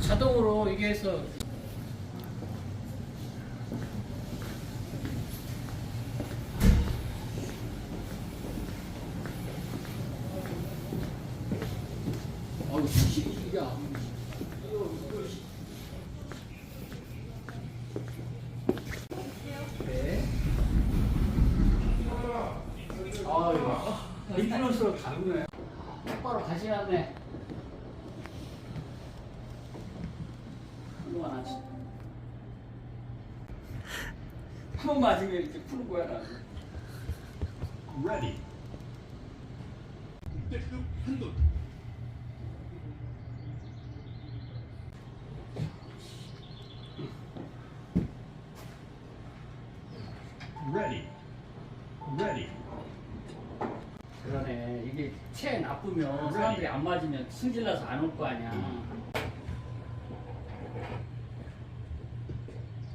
자 동으로 이게 해서 어우 네. 아유, 인플루언서로 다르네. 똑바로 가시라네. 치. 한번 맞으면 이렇게 푸는 거야, 나. Ready. 역대급 한돈. Ready. Ready. 그러네. 이게 체 나쁘면 사람들이 안 맞으면 승질나서 안 올 거 아니야.